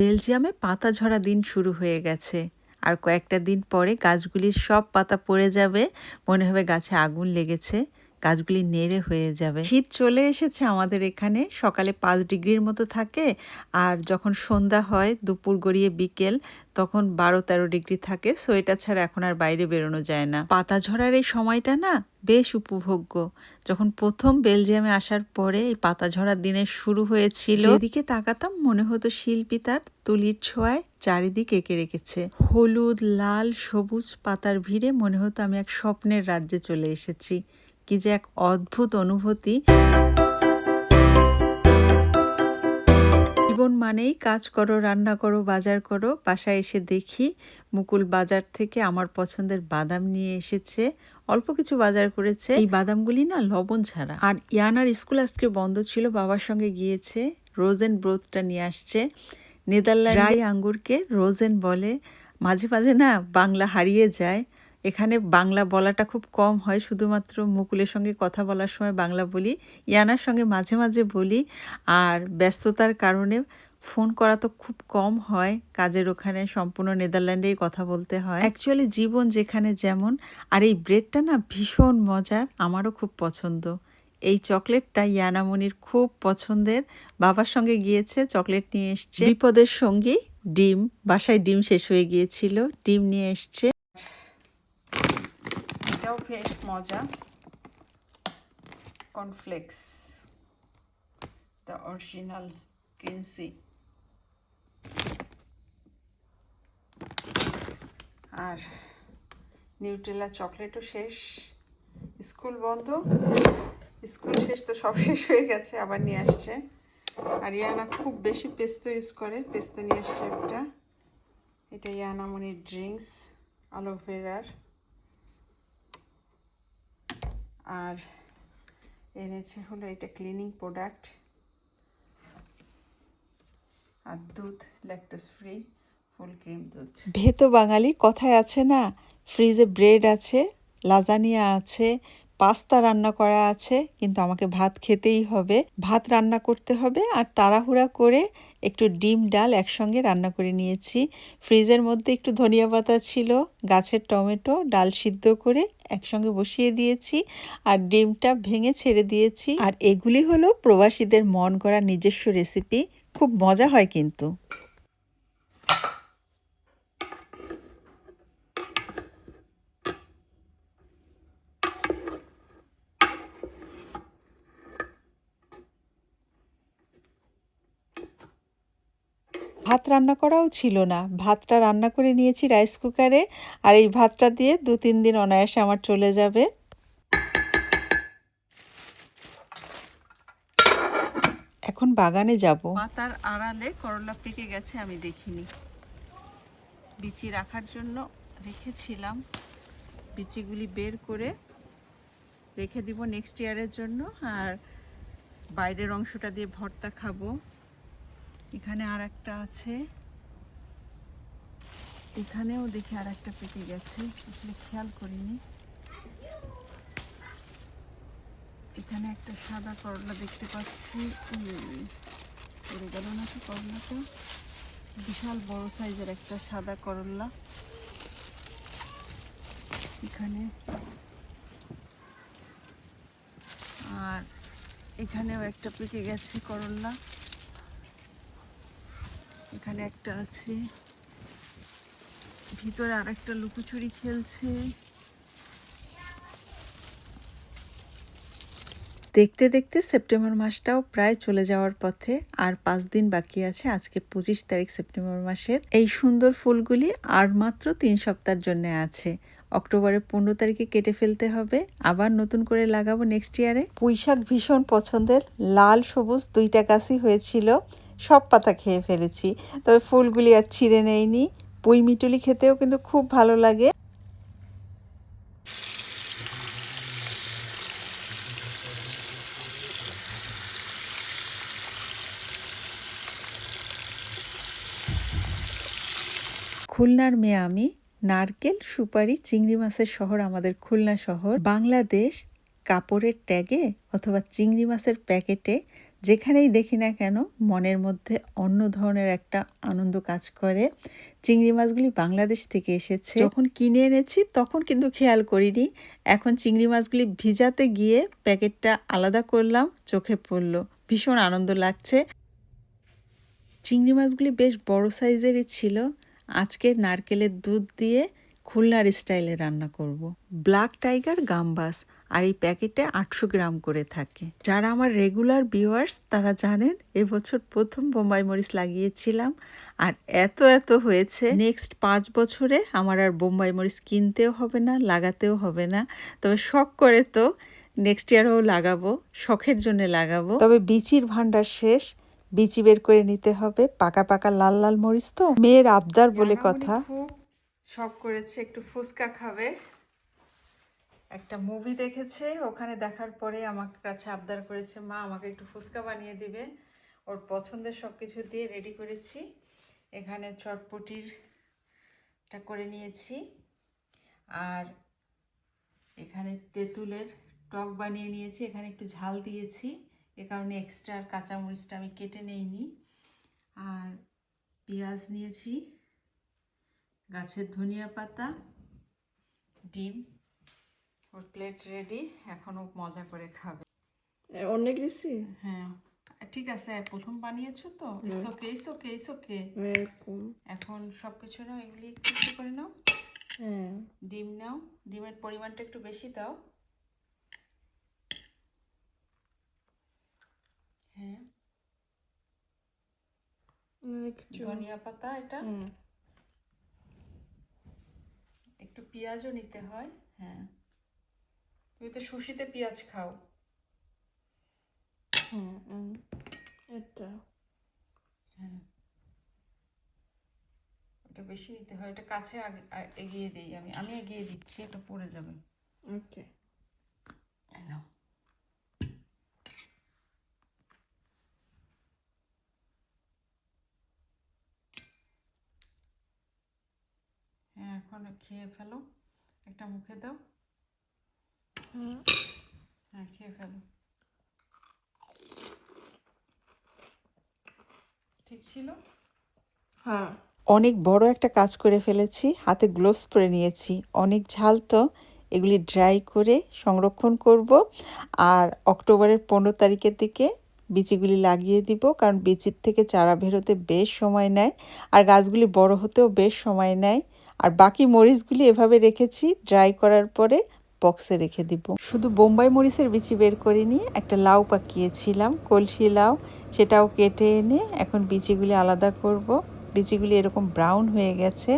বেলজিয়ামে পাতা ঝরা দিন শুরু হয়ে গেছে। আর কয়েকটা দিন পরে গাছগুলির সব পাতা পড়ে যাবে, মনে হবে গাছে আগুন লেগেছে। গাছগুলি নেড়ে হয়ে যাবে। শীত চলে এসেছে আমাদের এখানে, সকালে পাঁচ ডিগ্রির মতো থাকে আর যখন সন্ধ্যা হয় দুপুর গড়িয়ে বিকেল, তখন বারো তেরো ডিগ্রি থাকে। সোয়েটার ছাড়া এখন আর বাইরে বেরোনো যায় না। পাতা ঝরার এই সময়টা না বেশ উপভোগ্য। যখন প্রথম বেলজিয়ামে আসার পরে এই পাতা ঝরার দিনের শুরু হয়েছিল, যেদিকে তাকাতাম মনে হতো শিল্পী তার তুলির ছোঁয়ায় চারিদিক এঁকে রেখেছে। হলুদ, লাল, সবুজ পাতার ভিড়ে মনে হতো আমি এক স্বপ্নের রাজ্যে চলে এসেছি। কি যে এক অদ্ভুত অনুভূতি। জীবন মানেই কাজ করো রান্না করো বাজার করো। বাসায় এসে দেখি মুকুল বাজার থেকে আমার পছন্দের বাদাম নিয়ে এসেছে। অল্প কিছু বাজার করেছে। এই বাদামগুলি না লবণ ছাড়া। আর ইয়ানার স্কুল আজকে বন্ধ ছিল বাবার সঙ্গে গিয়েছে। রোজেন ব্রোথটা নিয়ে আসছে। নেদারল্যান্ড রাই আঙ্গুরকে রোজেন বলে। মাঝে মাঝে না বাংলা হারিয়ে যায়। এখানে বাংলা বলাটা খুব কম হয়, শুধুমাত্র মুকুলের সঙ্গে কথা বলার সময় বাংলা বলি, ইয়ানার সঙ্গে মাঝে মাঝে বলি, আর ব্যস্ততার কারণে ফোন করা তো খুব কম হয়, কাজের ওখানে সম্পূর্ণ নেদারল্যান্ডেই কথা বলতে হয়। অ্যাকচুয়ালি জীবন যেখানে যেমন, আর এই ব্রেডটা না ভীষণ মজার, আমারও খুব পছন্দ। এই চকলেটটা ইয়ানামনির খুব পছন্দের, বাবার সঙ্গে গিয়েছে, চকলেট নিয়ে এসছে। বিপদের সঙ্গী ডিম, বাসায় ডিম শেষ হয়ে গিয়েছিল, ডিম নিয়ে এসছে। এটাও বেশ মজা কর্নফ্লেক্স দ্য অরিজিনাল ক্রিন্সি আর নিউট্রেলা চকলেটও শেষ। স্কুল বন্ধ। স্কুল শেষ তো সব শেষ হয়ে গেছে, আবার নিয়ে আসছে। আর ইয়ানা খুব বেশি পেস্তো ইউজ করে পেস্তো নিয়ে আসছে একটা। এটা ইয়ানামনির ড্রিঙ্কস অ্যালোভেরার আর এনেছে হলো এটা ক্লিনিং প্রোডাক্ট আর দুধ ল্যাকটোস ফ্রি ফুল ক্রিম দুধ। ভেতো বাঙালি কথায় আছে না ফ্রিজে ব্রেড আছে লাজানিয়া আছে পাস্তা রান্না করা আছে, কিন্তু আমাকে ভাত খেতেই হবে। ভাত রান্না করতে হবে আর তাড়াহুড়া করে একটু ডিম, ডাল একসঙ্গে রান্না করে নিয়েছি। ফ্রিজের মধ্যে একটু ধনিয়া পাতা ছিল, গাছের টমেটো, ডাল সিদ্ধ করে একসঙ্গে বসিয়ে দিয়েছি আর ডিমটা ভেঙে ছেড়ে দিয়েছি। আর এগুলি হলো প্রবাসীদের মন করা নিজস্ব রেসিপি খুব মজা হয় কিন্তু। রান্না করাও ছিল না। ভাতটা রান্না করে নিয়েছি রাইস কুকারে আর এই ভাতটা দিয়ে দু তিন দিন অনায়াসে আমার চলে যাবে। এখন বাগানে যাব। পাতার আড়ালে করলা পেকে গেছে, আমি দেখিনি। বিচি রাখার জন্য রেখেছিলাম। বিচিগুলি বের করে রেখে দিব নেক্সট ইয়ারের জন্য, আর বাইরের অংশটা দিয়ে ভর্তা খাব। এখানে আর একটা আছে। এখানেও দেখি আর একটা পেকে গেছে। আসলে খেয়াল করিনি। এখানে একটা সাদা করলা দেখতে পাচ্ছি। পড়ে গেল নাকি করলাটা? বিশাল বড় সাইজের একটা সাদা করলা। এখানে। আর এখানেও একটা পেকে গেছে করলা। এখানে একটা আছে। ভিতরে আর একটা লুকোচুরি খেলছে। দেখতে দেখতে সেপ্টেম্বর মাসটাও প্রায় চলে যাওয়ার পথে আর পাঁচ দিন বাকি আছে আজকে পঁচিশ তারিখ সেপ্টেম্বর মাসের। এই সুন্দর ফুলগুলি আর মাত্র তিন সপ্তাহের জন্য আছে। অক্টোবরের পনেরো তারিখে কেটে ফেলতে হবে। আবার নতুন করে লাগাবো নেক্সট ইয়ারে পুঁইশাক ভীষণ পছন্দের লাল, সবুজ দুইটা গাছই হয়েছিল। সব পাতা খেয়ে ফেলেছি। তবে ফুলগুলি আর ছিঁড়ে নেয়নি। পুঁই মিটুলি খেতেও কিন্তু খুব ভালো লাগে। খুলনার মেয়ে আমি নারকেল, সুপারি, চিংড়ি মাছের শহর আমাদের খুলনা শহর। বাংলাদেশ কাপড়ের ট্যাগে অথবা চিংড়ি মাছের প্যাকেটে যেখানেই দেখি না কেন মনের মধ্যে অন্য ধরনের একটা আনন্দ কাজ করে। চিংড়ি মাছগুলি বাংলাদেশ থেকে এসেছে। যখন কিনে এনেছি তখন কিন্তু খেয়াল করিনি। এখন চিংড়ি মাছগুলি ভিজাতে গিয়ে প্যাকেটটা আলাদা করলাম, চোখে পড়ল। ভীষণ আনন্দ লাগছে। চিংড়ি মাছগুলি বেশ বড় সাইজেরই ছিল। আজকে নারকেলের দুধ দিয়ে খুলনার স্টাইলে রান্না করব। ব্ল্যাক টাইগার গাম্বাস আর এই প্যাকেটে আটশো গ্রাম করে থাকে। যারা আমার রেগুলার ভিউয়ার্স, তারা জানেন এবছর প্রথম বোম্বাই মরিচ লাগিয়েছিলাম আর এত এত হয়েছে। নেক্সট পাঁচ বছরে আমার আর বোম্বাই মরিচ কিনতেও হবে না, লাগাতেও হবে না। তবে শখ করে তো নেক্সট ইয়ারও লাগাবো, শখের জন্য লাগাবো। তবে বিচির ভান্ডার শেষ। বিচি বের করে নিতে হবে। পাকা পাকা লাল লাল মরিচ তো। মেয়ের আবদার বলে কথা। শখ করেছে একটু ফুচকা খাবে। একটা মুভি দেখেছে ওখানে দেখার পরে আমার কাছে আবদার করেছে মা আমাকে একটু ফুচকা বানিয়ে দিবে। ওর পছন্দের সব কিছু দিয়ে রেডি করেছি। এখানে চটপটির টা করে নিয়েছি। আর এখানে তেঁতুলের টক বানিয়ে নিয়েছি। এখানে একটু ঝাল দিয়েছি। এ কারণে এক্সট্রা আর কাঁচামরিচটা আমি কেটে নেইনি। আর পেঁয়াজ নিয়েছি গাছের ধনিয়া পাতা ডিম ওর প্লেট রেডি এখনও মজা করে খাবে। অনেক দিছি হ্যাঁ। ঠিক আছে প্রথম বানিয়েছো তো? It's okay it's okay it's okay এখন সব কিছু নাও এগুলি একটু করে নাও। হ্যাঁ। ডিম নাও ডিমের পরিমাণটা একটু বেশি দাও হ্যাঁ একটু ধনিয়া পাতা এটা। একটু পেঁয়াজও নিতে হয় হ্যাঁ। তুমি তো সুশিতে পেঁয়াজ খাও। হুম হুম এটা। হ্যাঁ। ওটা বেশি নিতে হয় এটা কাছে এগিয়ে দিই আমি। আমি এগিয়ে দিচ্ছি এটা পড়ে যাবে। ওকে। এই হ্যাঁ খেয়ে ফেলো। একটা মুখে দাও। হ্যাঁ খেয়ে ফেলো। ঠিক ছিল? হ্যাঁ। অনেক বড় একটা কাজ করে ফেলেছি। হাতে গ্লোভস পরে নিয়েছি। অনেক ঝাল তো। এগুলি ড্রাই করে সংরক্ষণ করব। আর অক্টোবরের পনেরো তারিখের দিকে বিচিগুলি লাগিয়ে দিব, কারণ বিচির থেকে চারা বেরোতে বেশ সময় নেয়, আর গাছগুলি বড় হতেও বেশ সময় নেয়। আর বাকি মরিচগুলি এভাবে রেখেছি ড্রাই করার পরে বক্সে রেখে দিব। শুধু বোম্বাই মরিচের বিচি বের করিনি, একটা লাউ পাকিয়েছিলাম, কলসি লাউ, সেটাও কেটে এনে এখন বিচিগুলি আলাদা করব। বিচিগুলি এরকম ব্রাউন হয়ে গেছে।